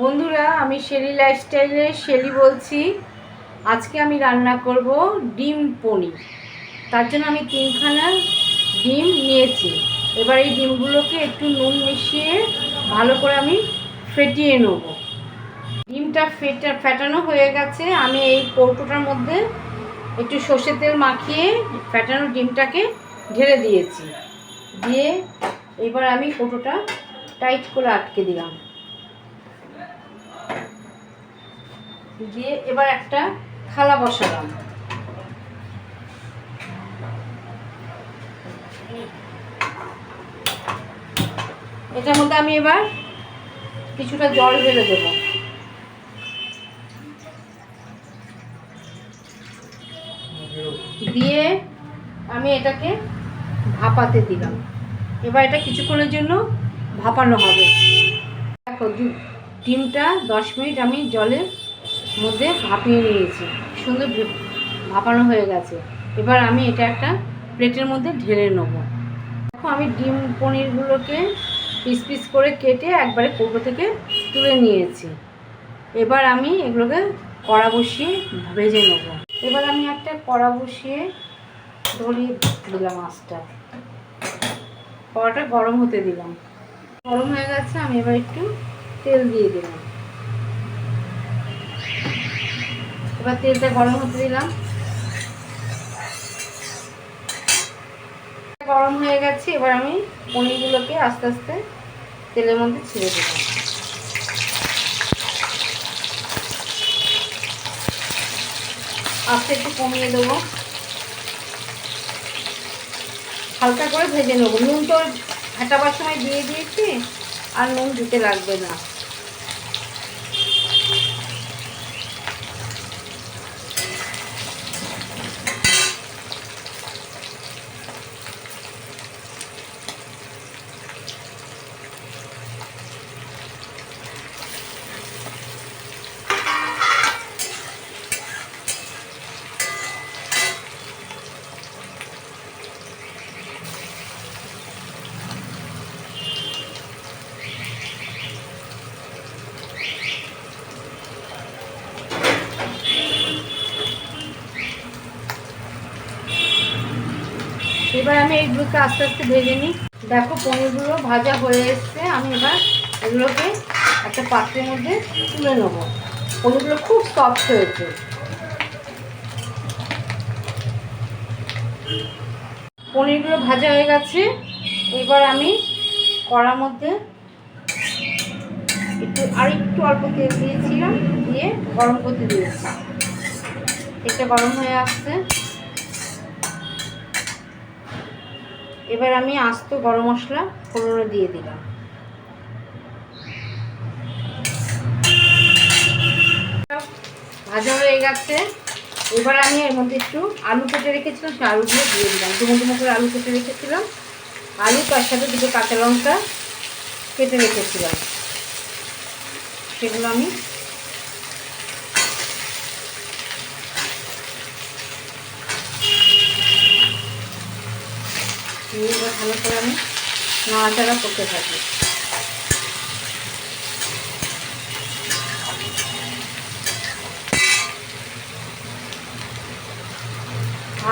বন্ধুরা, আমি Shelley লাইফস্টাইলের Shelley বলছি। আজকে আমি রান্না করব ডিম পনির। তার জন্য আমি তিনখানা ডিম নিয়েছি। এবার এই ডিমগুলোকে একটু নুন মিশিয়ে ভালো করে আমি ফেটিয়ে নেব। ডিমটা ফেটা, ফেটানো হয়ে গেছে। আমি এই কৌটোটার মধ্যে একটু সর্ষে তেল মাখিয়ে ফেটানো ডিমটাকে ঢেলে দিয়েছি। দিয়ে এবার আমি কৌটোটা টাইট করে আটকে দিলাম। দিয়ে এবার একটা থালা বসালাম। এটার মধ্যে আমি এবার কিছুটা জল ঢেলে দেবো। দিয়ে আমি এটাকে ভাপাতে দিলাম। এবার এটা কিছুক্ষণের জন্য ভাপানো হবে। দেখো, ডিমটা দশ মিনিট আমি জলের মধ্যে ভাপিয়ে নিয়েছি। সুন্দর ভাপানো হয়ে গেছে। এবার আমি এটা একটা প্লেটের মধ্যে ঢেলে নেব। দেখো, আমি ডিম পনিরগুলোকে পিস পিস করে কেটে একবারে কৌটো থেকে তুলে নিয়েছি। এবার আমি এগুলোকে কড়া বসিয়ে ভেজে নেব। এবার আমি একটা কড়া বসিয়ে ধরিয়ে দিলাম মাছটা কড়াটা গরম হতে দিলাম। গরম হয়ে গেছে, আমি এবার একটু তেল দিয়ে দিলাম। এবার তেলটা গরম হতে দিলাম। গরম হয়ে গেছে, এবার আমি পনিরগুলোকে আস্তে আস্তে তেলের মধ্যে ছেড়ে দিলাম আস্তে একটু কমিয়ে দেবো। হালকা করে ভেজে নেব। নুন তো ফাটাবার সময় দিয়ে দিয়েছি, আর নুন দিতে লাগবে না। এবার আমি এইগুলোকে আস্তে আস্তে ভেজে নিই। দেখো পনিরগুলো ভাজা হয়ে এসছে। আমি এবার এগুলোকে একটা পাত্রের মধ্যে তুলে নেব। পনিরগুলো খুব সফট হয়েছে। পনিরগুলো ভাজা হয়ে গেছে। এবার আমি কড়ার মধ্যে একটু, আর একটু অল্প তেল দিয়েছিলাম, দিয়ে গরম করতে দিয়েছি। তেলটা গরম হয়ে আসছে। এবার আমি আস্ত গরম মশলা ফোড়নে দিয়ে দিলাম। ভাজা হয়ে গেছে। এবার আমি এর মধ্যে একটু আলু কেটে রেখেছিলাম, সেই আলুগুলো দিয়ে দিলাম। ডুমো ডুমো করে আলু কেটে রেখেছিলাম। আলু, তার সাথে দুটো কাঁচা লঙ্কা কেটে রেখেছিলাম। সেগুলো আমি এবার ভালো করে আমি নাড়াচাড়া করতে থাকি।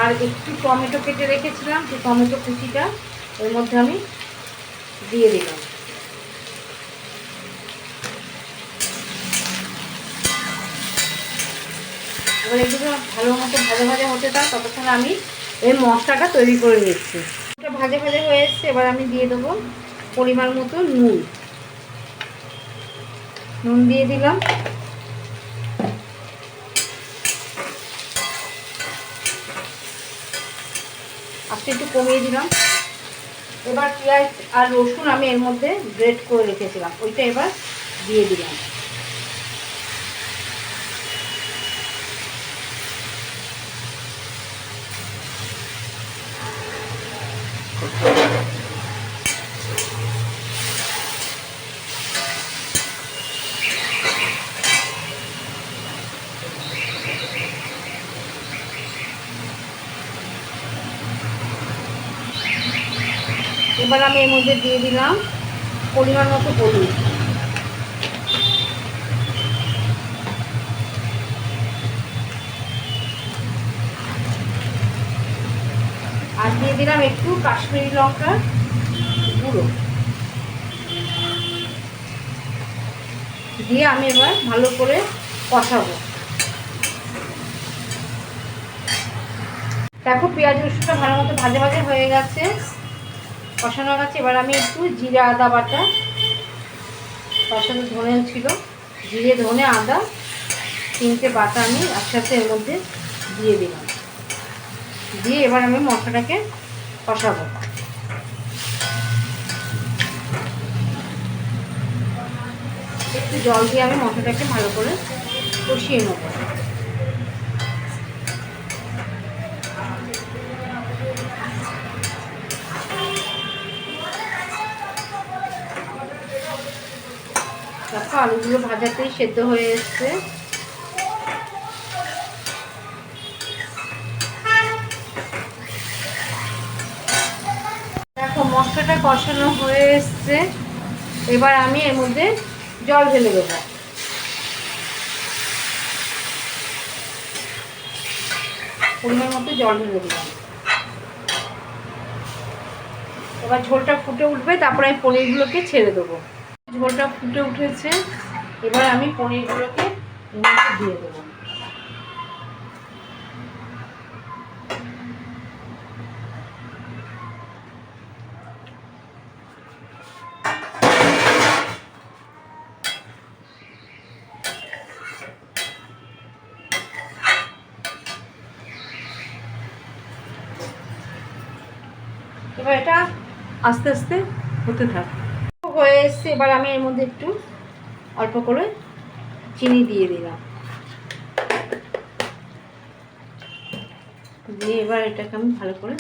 আর একটু টমেটো কেটে রেখেছিলাম সেই টমেটো কুচিটা এর মধ্যে আমি দিয়ে দিলাম। এবার এগুলো ভালো মতো ভাজা ভাজা হতে থাক, ততক্ষণ আমি এই মশলাটা তৈরি করে নিচ্ছি। ভাজা ভাজা হয়ে এসছে, এবার আমি দিয়ে দেবো পরিমাণ মতো নুন। নুন দিয়ে দিলাম। আস্তে একটু কমিয়ে দিলাম। এবার পেঁয়াজ আর রসুন আমি এর মধ্যে গ্রেট করে রেখেছিলাম। ওইটা এবার দিয়ে দিলাম। এবার আমি এর মধ্যে দিয়ে দিলাম পরিমাণ মতো হলুদ। আর দিয়ে দিলাম একটু কাশ্মীরি লঙ্কা গুঁড়ো। দিয়ে আমি এবার ভালো করে কষাবো। দেখো পেঁয়াজ রসুনটা ভালো মতো ভাজে ভাজে হয়ে গেছে। কষানো গেছে এবার আমি একটু জিরে আদা বাটা। তার সাথে ধনে ছিল। জিরে, ধনে, আদা, তিনটে বাটা আমি একসাথে এর মধ্যে দিয়ে দিলাম। দিয়ে এবার আমি মশলাটাকে কষাবো। একটু জল দিয়ে আমি মশলাটাকে ভালো করে কষিয়ে নেব। দেখো, আলুগুলো ভাজাতেই সেদ্ধ হয়ে এসছে। দেখো, মশলাটা কষানো হয়ে এসছে। এবার আমি এর মধ্যে জল ঢেলে দেবো। পরিমাণ মতো জল ঢেলে দিলাম এবার ঝোলটা ফুটে উঠবে, তারপরে আমি পনিরগুলোকে ছেড়ে দেবো। ঝোলটা ফুটে উঠেছে। এবার আমি পনিরগুলোকে দিয়ে দেবো। এবার এটা আস্তে আস্তে হতে থাক। এসছে, এবার আমি এর মধ্যে একটু অল্প করে চিনি দিয়ে দিলাম। দিয়ে এবার এটাকে আমি ভালো করে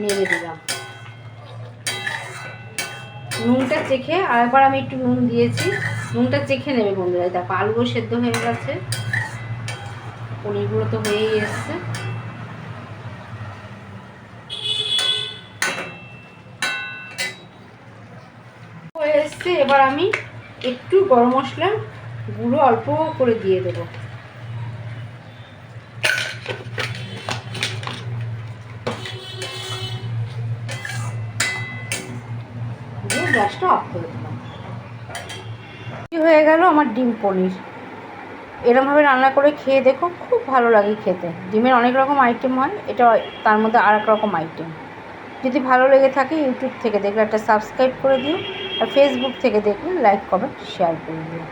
নেড়ে দিলাম। নুনটা চেখে আরেকবার আমি একটু নুন দিয়েছি। নুনটা চেখে নেবে বন্ধুরা দেখো, আলুও সেদ্ধ হয়ে গেছে। পনিরগুলো তো হয়েই এসছে হয়ে এসছে এবার আমি একটু গরম মশলা, গুঁড়ো অল্প করে দিয়ে দেবো। গ্যাসটা অফ হয়ে গেল? আমার ডিম পনির। এরমভাবে রান্না করে খেয়ে দেখো, খুব ভালো লাগে খেতে। ডিমের অনেক রকম আইটেম হয়, এটা তার মধ্যে আর রকম আইটেম যদি ভালো লেগে থাকে ইউটিউব থেকে দেখলে একটা সাবস্ক্রাইব করে দিও। আর ফেসবুক থেকে দেখলে লাইক কমেন্ট শেয়ার করে দিও।